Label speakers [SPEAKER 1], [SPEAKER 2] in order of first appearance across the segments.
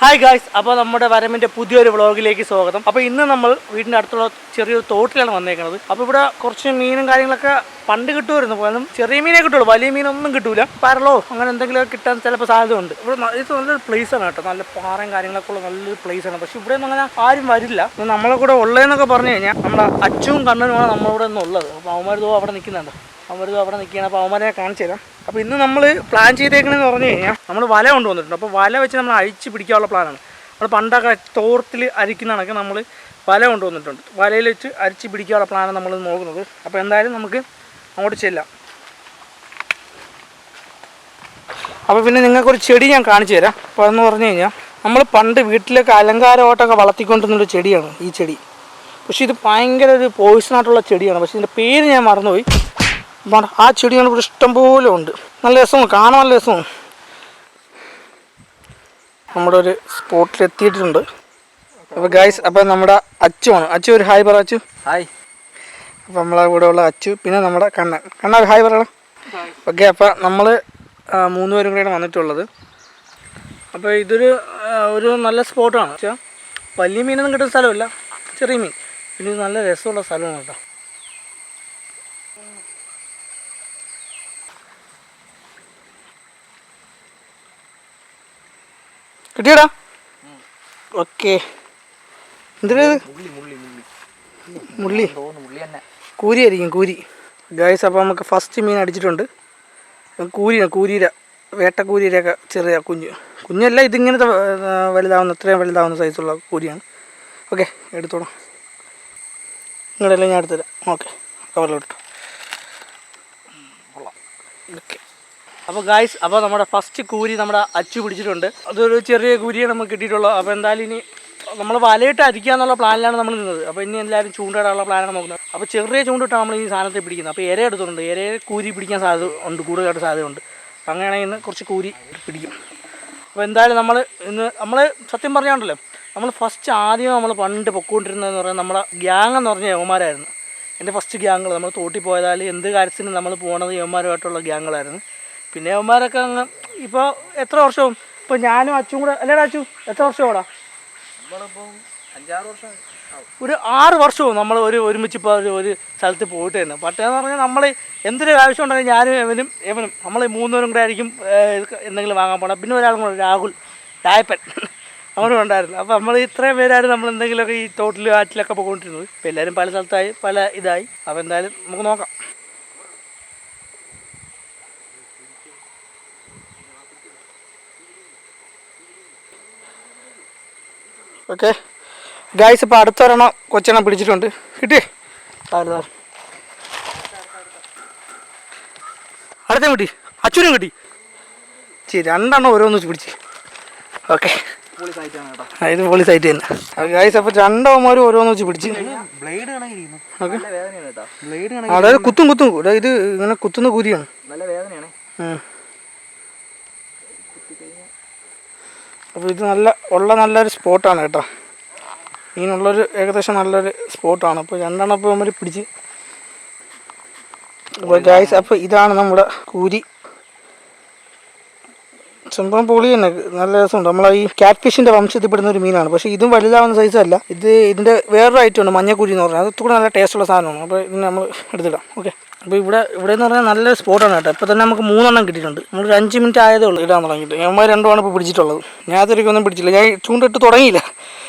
[SPEAKER 1] Hi guys അപ്പോൾ നമ്മുടെ വരമിന്റെ പുതിയൊരു വ്ളോഗിലേക്ക് സ്വാഗതം. അപ്പോൾ ഇന്ന് നമ്മൾ വീടിന്റെ അടുത്തുള്ള ചെറിയൊരു തോട്ടിലാണ് വന്നേക്കുന്നത് അപ്പോൾ ഇവിടെ കുറച്ച് മീനും കാര്യങ്ങളൊക്കെ പണ്ട് കിട്ടുമായിരുന്നു. പോലും ചെറിയ മീനേ കിട്ടുള്ളൂ. വലിയ മീനൊന്നും കിട്ടൂല. പരളോ അങ്ങനെ എന്തെങ്കിലും കിട്ടാൻ ചിലപ്പോൾ സാധ്യതയുണ്ട്. ഇവിടെ ഇത് നല്ലൊരു പ്ലേസ് ആണ് കേട്ടോ. നല്ല പാറയും കാര്യങ്ങളൊക്കെ ഉള്ള നല്ലൊരു പ്ലേസ് ആണ്. പക്ഷേ ഇവിടെ അങ്ങനെ ആരും വരില്ല. നമ്മളെ കൂടെ ഉള്ളതെന്നൊക്കെ പറഞ്ഞു കഴിഞ്ഞാൽ നമ്മുടെ അച്ഛനും കണ്ണനുമാണ് നമ്മളിവിടെ നിന്നുള്ളത്. അപ്പോൾ അവന്മാർ അവിടെ നിൽക്കുന്നുണ്ട് അവരിത് അവിടെ നിൽക്കുകയാണ്. അപ്പോൾ അവന്മാരെ കാണിച്ചു തരാം. അപ്പോൾ ഇന്ന് നമ്മൾ പ്ലാൻ ചെയ്തേക്കണമെന്ന് പറഞ്ഞു കഴിഞ്ഞാൽ നമ്മൾ വല കൊണ്ടുവന്നിട്ടുണ്ട്. അപ്പോൾ വല വെച്ച് നമ്മൾ അഴിച്ച് പിടിക്കാനുള്ള പ്ലാനാണ് നമ്മൾ പണ്ടൊക്കെ തോർത്തിൽ അരിക്കുന്ന കണക്ക് നമ്മൾ വല കൊണ്ടുവന്നിട്ടുണ്ട്. വലയിൽ വെച്ച് അരിച്ച് പിടിക്കാനുള്ള പ്ലാനാണ് നമ്മൾ നോക്കുന്നത്. അപ്പോൾ എന്തായാലും നമുക്ക് അങ്ങോട്ട് ചെല്ലാം. അപ്പോൾ പിന്നെ നിങ്ങൾക്കൊരു ചെടി ഞാൻ കാണിച്ചു തരാം. അപ്പോൾ അതെന്ന് പറഞ്ഞു കഴിഞ്ഞാൽ നമ്മൾ പണ്ട് വീട്ടിലേക്ക് അലങ്കാരമായിട്ടൊക്കെ വളർത്തിക്കൊണ്ടിരുന്നൊരു ചെടിയാണ് ഈ ചെടി. പക്ഷേ ഇത് ഭയങ്കര ഒരു പോയിസൺ ആയിട്ടുള്ള ചെടിയാണ്. പക്ഷേ ഇതിന്റെ പേര് ഞാൻ മറന്നുപോയി. ആ ചെടികൾ ഇവിടെ ഇഷ്ടംപോലെ ഉണ്ട്. നല്ല രസമാണ് കാണാൻ നല്ല രസമാണ്. നമ്മുടെ ഒരു സ്പോട്ടിൽ എത്തിയിട്ടുണ്ട്. അപ്പോൾ ഗായ്സ് അപ്പോൾ നമ്മുടെ അച്ചുവാണ് അച്ചു ഒരു ഹായ് പറ അച്ചു.
[SPEAKER 2] ഹായ്.
[SPEAKER 1] അപ്പോൾ നമ്മളെ കൂടെ ഉള്ള അച്ചു പിന്നെ നമ്മുടെ കണ്ണൻ. കണ്ണ ഒരു ഹായ് പറയണം ഓക്കെ അപ്പോൾ നമ്മൾ മൂന്ന് പേരും കൂടെയാണ് വന്നിട്ടുള്ളത്. അപ്പോൾ ഇതൊരു ഒരു നല്ല സ്പോട്ടാണ്. വെച്ചാൽ വലിയ മീനൊന്നും കിട്ടുന്ന സ്ഥലമല്ല. ചെറിയ മീൻ. പിന്നെ ഇത് നല്ല രസമുള്ള സ്ഥലമാണ് കേട്ടോ. കിട്ടിയടാ. ഓക്കെ.
[SPEAKER 2] മുള്ളി
[SPEAKER 1] കൂരി ആയിരിക്കും കൂരി. ഗായ്സ് അപ്പോൾ നമുക്ക് ഫസ്റ്റ് മീൻ അടിച്ചിട്ടുണ്ട്. കൂരിയാണ് കൂരിര വേട്ടക്കൂരിരൊക്കെ ചെറിയ കുഞ്ഞ്. കുഞ്ഞല്ല ഇതിങ്ങനത്തെ വലുതാവുന്ന ഇത്രയും വലുതാവുന്ന സൈസുള്ള കൂരിയാണ്. ഓക്കെ എടുത്തോളാം. നിങ്ങളെല്ലാം ഞാൻ എടുത്തുതരാം. ഓക്കെ കവറിലോട്ട് ഓക്കെ അപ്പോൾ ഗായ്സ് അപ്പോൾ നമ്മുടെ ഫസ്റ്റ് കൂരി നമ്മുടെ അച്ചു പിടിച്ചിട്ടുണ്ട്. അതൊരു ചെറിയ കൂരിയാണ് നമുക്ക് കിട്ടിയിട്ടുള്ളത് അപ്പോൾ എന്തായാലും ഇനി നമ്മൾ വലയിട്ട് അരിക്കുക എന്നുള്ള പ്ലാനിലാണ് നമ്മൾ നിന്നത്. അപ്പോൾ ഇനി എല്ലാവരും ചൂണ്ടയിടാനുള്ള പ്ലാനാണ് നോക്കുന്നത്. അപ്പോൾ ചെറിയ ചൂണ്ടിട്ടാണ് നമ്മൾ ഈ സാധനത്തെ പിടിക്കുന്നത്. അപ്പോൾ ഇര എടുത്തിട്ടുണ്ട്. ഇരയെ കൂരി പിടിക്കാൻ സാധ്യത ഉണ്ട്. കൂടുതലായിട്ട് സാധ്യതയുണ്ട്. അങ്ങനെയാണെങ്കിൽ ഇന്ന് കുറച്ച് കൂരി പിടിക്കും. അപ്പോൾ എന്തായാലും നമ്മൾ ഇന്ന് നമ്മൾ സത്യം പറഞ്ഞാണ്ടല്ലോ നമ്മൾ ഫസ്റ്റ് ആദ്യം നമ്മൾ പണ്ട് പൊക്കോണ്ടിരുന്നതെന്ന് പറഞ്ഞാൽ നമ്മുടെ ഗ്യാങ് എന്ന് പറഞ്ഞ യവന്മാരായിരുന്നു. എന്റെ ഫസ്റ്റ് ഗ്യാങ്ങുകൾ നമ്മൾ തോട്ടി പോയതാൽ എന്ത് കാര്യത്തിനും നമ്മൾ പോകണത് യവന്മാരുമായിട്ടുള്ള ഗ്യാങ്ങളായിരുന്നു പിന്നെ അവന്മാരൊക്കെ അങ്ങ് ഇപ്പോൾ എത്ര വർഷവും? ഇപ്പോൾ ഞാനും അച്ചും കൂടെ അല്ലേടാ അച്ചു എത്ര വർഷമാടാ? ഒരു ആറ് വർഷവും നമ്മൾ ഒരു ഒരുമിച്ച് ഇപ്പോൾ ഒരു ഒരു സ്ഥലത്ത് പോയിട്ട് തന്നെ പട്ടേന്ന് പറഞ്ഞാൽ നമ്മൾ എന്തൊരു ആവശ്യം ഉണ്ടെങ്കിൽ ഞാനും എവനും എവനും നമ്മൾ മൂന്നുപേരും കൂടെ ആയിരിക്കും എന്തെങ്കിലും വാങ്ങാൻ പോകണം പിന്നെ ഒരാളും കൂടെ രാഹുൽ രായപ്പൻ അവനും ഉണ്ടായിരുന്നു. അപ്പോൾ നമ്മൾ ഇത്രയും പേരായിരുന്നു നമ്മൾ എന്തെങ്കിലുമൊക്കെ ഈ തോട്ടിലും ആറ്റിലൊക്കെ പോയിക്കൊണ്ടിരുന്നത്. ഇപ്പോൾ എല്ലാവരും പല സ്ഥലത്തായി പല ഇതായി. അപ്പോൾ എന്തായാലും നമുക്ക് നോക്കാം. ഓക്കെ. ഗായ്സ് ഇപ്പോൾ അടുത്തൊരെണ്ണം കൊച്ചെണ്ണം പിടിച്ചിട്ടുണ്ട്. കിട്ടി? അടുത്ത കിട്ടി. അച്ഛനും കിട്ടി. ശരി രണ്ടെണ്ണം ഓരോന്ന് വെച്ച് പിടിച്ച്. ഓക്കെ. ഇത് പൊളി സൈറ്റ് തന്നെ. ഗായ്സ് അപ്പോൾ രണ്ടോമാരും ഓരോന്ന് വെച്ച് പിടിച്ച്.
[SPEAKER 2] ബ്ലേഡ്
[SPEAKER 1] അതായത് കുത്തും കുത്തും. ഇത് ഇങ്ങനെ കുത്തുന്ന കൂരിയാണ്
[SPEAKER 2] നല്ല വേദനയാണ്.
[SPEAKER 1] അപ്പോൾ ഇത് നല്ല ഉള്ള നല്ലൊരു സ്പോട്ടാണ് കേട്ടോ. മീനുള്ളൊരു ഏകദേശം നല്ലൊരു സ്പോട്ടാണ്. അപ്പോൾ രണ്ടെണ്ണം ഇപ്പോൾ നമ്മൾ പിടിച്ച് അപ്പോൾ ഗായ്സ് അപ്പോൾ ഇതാണ് നമ്മുടെ കൂരി. സംഭവം പൊളി തന്നെ. നല്ല രസമുണ്ട്. നമ്മളെ ഈ ക്യാറ്റ് ഫിഷിന്റെ വംശത്തിൽപ്പെടുന്ന ഒരു മീനാണ്. പക്ഷേ ഇതും വലുതാവുന്ന സൈസ് അല്ല. ഇത് ഇതിന്റെ വേറൊരു ഐറ്റം ഉണ്ട്. മഞ്ഞക്കുരി എന്ന് പറഞ്ഞാൽ അത് കൂടെ നല്ല ടേസ്റ്റുള്ള സാധനമാണ്. അപ്പോൾ ഇതിന് നമ്മൾ എടുത്തിടാം. ഓക്കെ അപ്പോൾ ഇവിടെ ഇവിടെ എന്ന് പറഞ്ഞാൽ നല്ലൊരു സ്പോട്ടാണ് കേട്ടോ ഇപ്പോൾ തന്നെ നമുക്ക് മൂന്നെണ്ണം കിട്ടിയിട്ടുണ്ട് നമ്മളൊരു അഞ്ച് മിനിറ്റ് ആയതേ ഉള്ളൂ ഇടാൻ തുടങ്ങിയിട്ട് യവന്മാർ രണ്ടുമാണ് ഇപ്പോൾ പിടിച്ചിട്ടുള്ളത് ഞാൻ അതൊരിക്കൊന്നും പിടിച്ചില്ല ഞാൻ ചൂണ്ടിട്ട് തുടങ്ങിയില്ല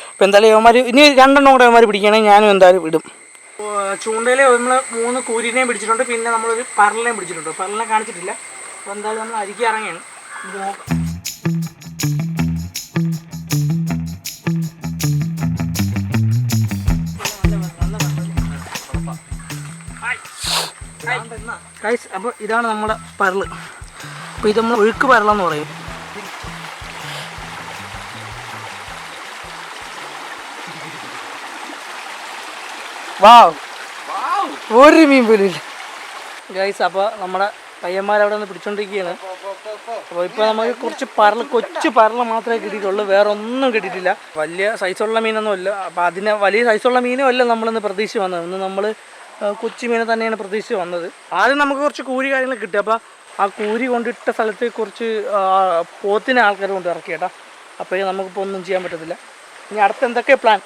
[SPEAKER 1] അപ്പോൾ എന്തായാലും യവന്മാർ ഇനി രണ്ടെണ്ണം കൂടെ യവന്മാർ പിടിക്കുകയാണെങ്കിൽ ഞാനും എന്തായാലും ഇടും ചൂണ്ടയിൽ നമ്മൾ മൂന്ന് കൂരിനെയും പിടിച്ചിട്ടുണ്ട് പിന്നെ നമ്മളൊരു പരലിനെയും പിടിച്ചിട്ടുണ്ട് പരലിനെ കാണിച്ചിട്ടില്ല അപ്പോൾ എന്തായാലും നമ്മൾ അരിക്കി ഇറങ്ങിയാണ് ഗൈസ് അപ്പോൾ ഇതാണ് നമ്മുടെ പരൽ അപ്പോൾ ഇത് നമ്മൾ ഒഴുക്ക് പരളെന്ന് പറയും. വാവ് ഒരു മീൻ പോലും ഗൈസ് അപ്പോൾ നമ്മുടെ പയ്യന്മാർ അവിടെ നിന്ന് പിടിച്ചോണ്ടിരിക്കുകയാണ്. അപ്പോൾ ഇപ്പോൾ നമുക്ക് കുറച്ച് പരൽ കൊച്ചു പരൽ മാത്രമേ കിട്ടിയിട്ടുള്ളൂ. വേറെ ഒന്നും കിട്ടിയിട്ടില്ല. വലിയ സൈസുള്ള മീനൊന്നും അല്ല. അപ്പോൾ അതിന് വലിയ സൈസുള്ള മീനും അല്ല നമ്മളിന്ന് പ്രതീക്ഷ വന്നത്. ഇന്ന് നമ്മൾ കൊച്ചു മീനെ തന്നെയാണ് പ്രതീക്ഷിച്ച് വന്നത്. ആദ്യം നമുക്ക് കുറച്ച് കൂരി കാര്യങ്ങൾ കിട്ടി. അപ്പോൾ ആ കൂരി കൊണ്ടിട്ട സ്ഥലത്ത് കുറച്ച് പോത്തിന് ആൾക്കാർ കൊണ്ട് ഇറക്കി കേട്ടോ. അപ്പോൾ നമുക്കിപ്പോൾ ഒന്നും ചെയ്യാൻ പറ്റത്തില്ല. ഇനി അടുത്ത എന്തൊക്കെ പ്ലാൻ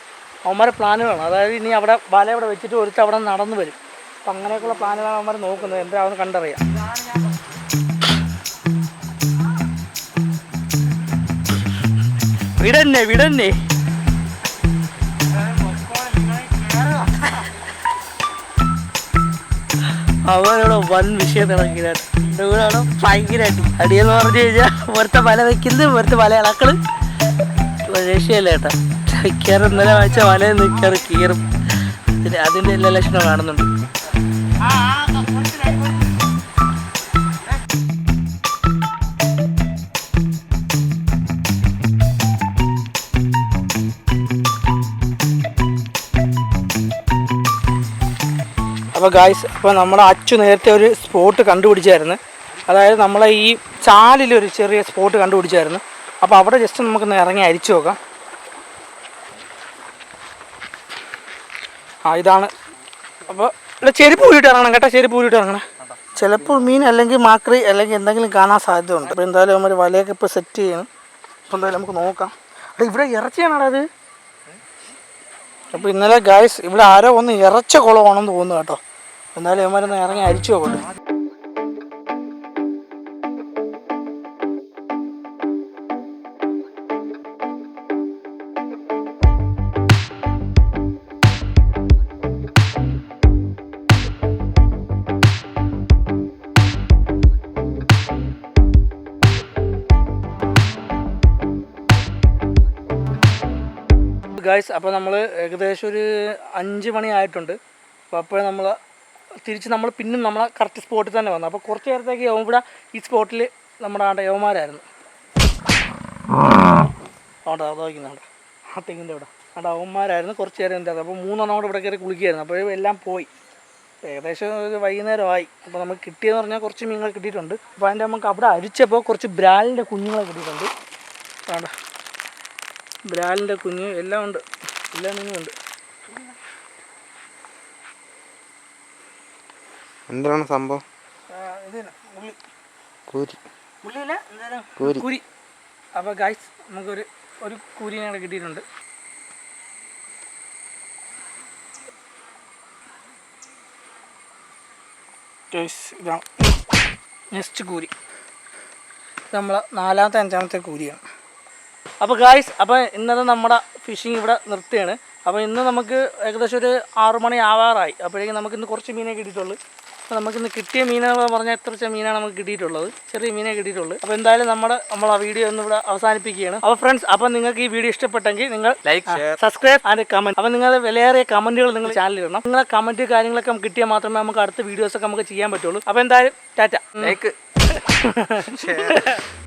[SPEAKER 1] അവന്മാരെ പ്ലാനുകളാണ് അതായത് ഇനി അവിടെ വല അവിടെ വെച്ചിട്ട് ഒരുത്ത് അവിടെ നടന്നു വരും. അപ്പം അങ്ങനെയൊക്കെയുള്ള പ്ലാനുകളാണ് അവന്മാർ നോക്കുന്നത്. എന്താണെന്ന് കണ്ടറിയാം. വിടന്നെ വിടന്നെ. അവരോട് വൻ വിഷയം തുടങ്ങിയതാണ് ഇവിടെ ഭയങ്കര അടി അടിയെന്ന് പറഞ്ഞു കഴിഞ്ഞാൽ ഇവിടുത്തെ വല വെക്കുന്നത് ഇവിടുത്തെ വല ഇളക്കൾ രക്ഷയല്ല ചേട്ടാ കയറി ഇന്നലെ വായിച്ച വല നിൽക്കാറ് കീറും. അതിന്റെ എല്ലാ ലക്ഷണവും കാണുന്നുണ്ട്. അപ്പോൾ ഗായ്സ് അപ്പോൾ നമ്മുടെ അച്ചു നേരത്തെ ഒരു സ്പോട്ട് കണ്ടുപിടിച്ചായിരുന്നു. അതായത് നമ്മളെ ഈ ചാലിൽ ഒരു ചെറിയ സ്പോട്ട് കണ്ടുപിടിച്ചായിരുന്നു. അപ്പോൾ അവിടെ ജസ്റ്റ് നമുക്കൊന്ന് ഇറങ്ങി അരിച്ചു നോക്കാം. ആ ഇതാണ്. അപ്പോൾ ഇവിടെ ചെരുപ്പ് ഊരിയിട്ട് ഇറങ്ങണം കേട്ടോ ചെരുപ്പ് ഊരിയിട്ട് ഇറങ്ങണം. ചിലപ്പോൾ മീൻ അല്ലെങ്കിൽ മാക്രി അല്ലെങ്കിൽ എന്തെങ്കിലും കാണാൻ സാധ്യതയുണ്ട്. അപ്പോൾ എന്തായാലും നമ്മൾ വലയൊക്കെ ഇപ്പോൾ സെറ്റ് ചെയ്യണം. അപ്പോൾ എന്തായാലും നമുക്ക് നോക്കാം. അവിടെ ഇവിടെ ഇറച്ചിയാണോ അത്. അപ്പോൾ ഇന്നലെ ഗായ്സ് ഇവിടെ ആരോ ഒന്ന് ഇറച്ച കുളമാണെന്ന് തോന്നുന്നു കേട്ടോ. എന്നാലും ഇവന്മാരൊന്ന് ഇറങ്ങി അരിച്ചു നോക്കട്ടെ. ഗായ്സ് അപ്പോൾ നമ്മൾ ഏകദേശം ഒരു അഞ്ച് മണി ആയിട്ടുണ്ട് അപ്പോൾ അപ്പോൾ നമ്മൾ തിരിച്ച് നമ്മൾ പിന്നും നമ്മളെ കറക്റ്റ് സ്പോട്ടിൽ തന്നെ വന്നു. അപ്പോൾ കുറച്ച് നേരത്തേക്ക് ഇവിടെ ഈ സ്പോട്ടിൽ നമ്മുടെ ആണ്ട യവന്മാരായിരുന്നു അവിടെ അതോക്കുന്നുണ്ട് ആ തെങ്ങിന്റെ ഇവിടെ അവിടെ അവന്മാരായിരുന്നു കുറച്ച് നേരം എന്താ അപ്പോൾ മൂന്നെണ്ണം കൂടെ ഇവിടെ കയറി കുളിക്കുകയായിരുന്നു. അപ്പോൾ എല്ലാം പോയി. ഏകദേശം ഒരു വൈകുന്നേരമായി. അപ്പോൾ നമുക്ക് കിട്ടിയെന്ന് പറഞ്ഞാൽ കുറച്ച് മീനുകൾ കിട്ടിയിട്ടുണ്ട്. അപ്പോൾ അതിന്റെ നമുക്ക് അവിടെ അരിച്ചപ്പോൾ കുറച്ച് ബ്രാലിന്റെ കുഞ്ഞുങ്ങളെ കിട്ടിയിട്ടുണ്ട്. വേണ്ട ബ്രാലിന്റെ കുഞ്ഞ് എല്ലാം ഉണ്ട്. എല്ലാ മീനും ഉണ്ട്.
[SPEAKER 2] എന്താണ് സംഭവം?
[SPEAKER 1] അപ്പൊ ഗൈസ്
[SPEAKER 2] കൂരി. കൂരി.
[SPEAKER 1] കുരി. അപ്പോൾ ഗായ്സ് നമുക്കൊരു ഒരു കൂരിനെ കൂടെ കിട്ടിയിട്ടുണ്ട്. ഇതാണ് നെക്സ്റ്റ് കൂരി. നമ്മളെ നാലാമത്തെ അഞ്ചാമത്തെ കൂരിയാണ്. അപ്പോൾ ഗായ്സ് അപ്പോൾ ഇന്നത്തെ നമ്മുടെ ഫിഷിങ് ഇവിടെ നിർത്തുകയാണ് അപ്പോൾ ഇന്ന് നമുക്ക് ഏകദേശം ഒരു ആറു മണി ആവാറായി. അപ്പോഴേക്കും നമുക്ക് ഇന്ന് കുറച്ച് മീനെ കിട്ടിയിട്ടുള്ളൂ. അപ്പോൾ നമുക്കിന്ന് കിട്ടിയ മീനുകൾ പറഞ്ഞാൽ എത്ര മീനാണ് നമുക്ക് കിട്ടിയിട്ടുള്ളത്. ചെറിയ മീനെ കിട്ടിയിട്ടുള്ളൂ. അപ്പോൾ എന്തായാലും നമ്മുടെ നമ്മൾ ആ വീഡിയോ ഒന്ന് ഇവിടെ അവസാനിപ്പിക്കുകയാണ്. അപ്പോൾ ഫ്രണ്ട്സ് അപ്പോൾ നിങ്ങൾക്ക് ഈ വീഡിയോ ഇഷ്ടപ്പെട്ടെങ്കിൽ നിങ്ങൾ
[SPEAKER 2] ലൈക്ക്
[SPEAKER 1] സബ്സ്ക്രൈബ് ആൻഡ് കമന്റ് അപ്പോൾ നിങ്ങളുടെ വിലയേറിയ കമന്റുകൾ നിങ്ങൾ ചാനലിൽ ഇടണം. നിങ്ങളെ കമന്റ് കാര്യങ്ങളൊക്കെ നമുക്ക് കിട്ടിയാൽ മാത്രമേ നമുക്ക് അടുത്ത വീഡിയോസൊക്കെ നമുക്ക് ചെയ്യാൻ പറ്റുള്ളൂ. അപ്പോൾ എന്തായാലും ടാറ്റ.
[SPEAKER 2] ലൈക്ക്